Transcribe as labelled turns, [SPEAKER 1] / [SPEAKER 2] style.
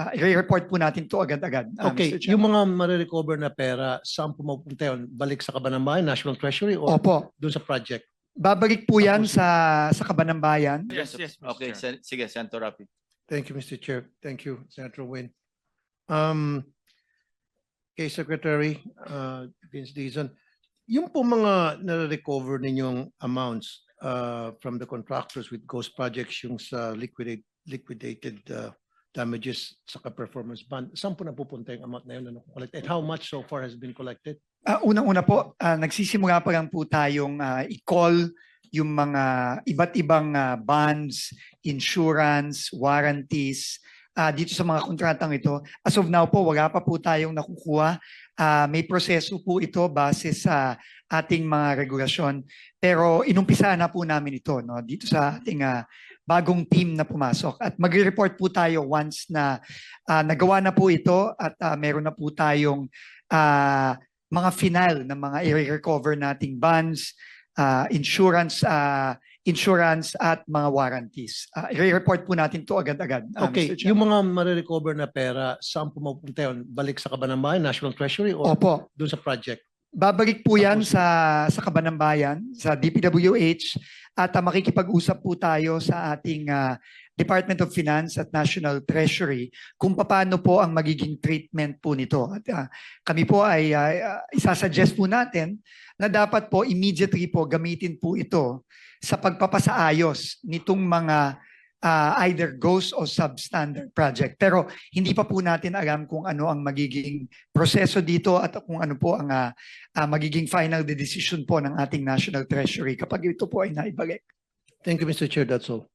[SPEAKER 1] Uh, i-report po natin to agad-agad. uh,
[SPEAKER 2] Okay,
[SPEAKER 1] Mr.
[SPEAKER 2] yung
[SPEAKER 1] Chairman.
[SPEAKER 2] mga marirecover na pera, saan pumapunta yun? Balik sa Kabanambayan, National Treasury o
[SPEAKER 1] Opo,
[SPEAKER 2] doon sa project?
[SPEAKER 1] babalik po yan
[SPEAKER 2] Tapos-
[SPEAKER 1] sa sa Kabanambayan.
[SPEAKER 3] Yes, yes. Okay, Sen- sige, Senator Rapi.
[SPEAKER 2] Thank you, Mr. Chair. Thank you, Senator Win. Um, kay Secretary, uh, Vince Dizon, yung po mga nare-recover ninyong amounts uh, from the contractors with ghost projects yung sa liquidate, liquidated uh, damages sa performance bond, saan po napupunta yung amount na yun na nakukolect? And how much so far has been collected?
[SPEAKER 1] Ah, unang-una po, ah, nagsisimula pa lang po tayong ah, i-call yung mga iba't ibang ah, bonds, insurance, warranties ah, dito sa mga kontratang ito. As of now po, wala pa po tayong nakukuha. Ah, may proseso po ito base sa ating mga regulasyon. Pero inumpisa na po namin ito no, dito sa ating ah, bagong team na pumasok. At magre-report po tayo once na ah, nagawa na po ito at ah, meron na po tayong ah, mga final na mga i-recover nating bonds, uh, insurance, uh, insurance at mga warranties. Uh, i-report po natin to agad-agad. uh,
[SPEAKER 2] Okay,
[SPEAKER 1] Mr. Chair.
[SPEAKER 2] yung mga marirecover na pera, saan pumapunta yun? Balik sa Kabanambayan, National Treasury o
[SPEAKER 1] Opo,
[SPEAKER 2] doon sa project?
[SPEAKER 1] Babalik po yan sa sa Kabanambayan, sa DPWH at uh, makikipag-usap po tayo sa ating uh, Department of Finance at National Treasury kung paano po ang magiging treatment po nito. At uh, kami po ay uh, isasuggest po natin na dapat po immediately po gamitin po ito sa pagpapasaayos nitong mga uh, either ghost o substandard project. Pero hindi pa po natin alam kung ano ang magiging proseso dito at kung ano po ang uh, uh, magiging final decision po ng ating National Treasury kapag ito po ay naibalik.
[SPEAKER 2] Thank you, Mr. Chair. That's all.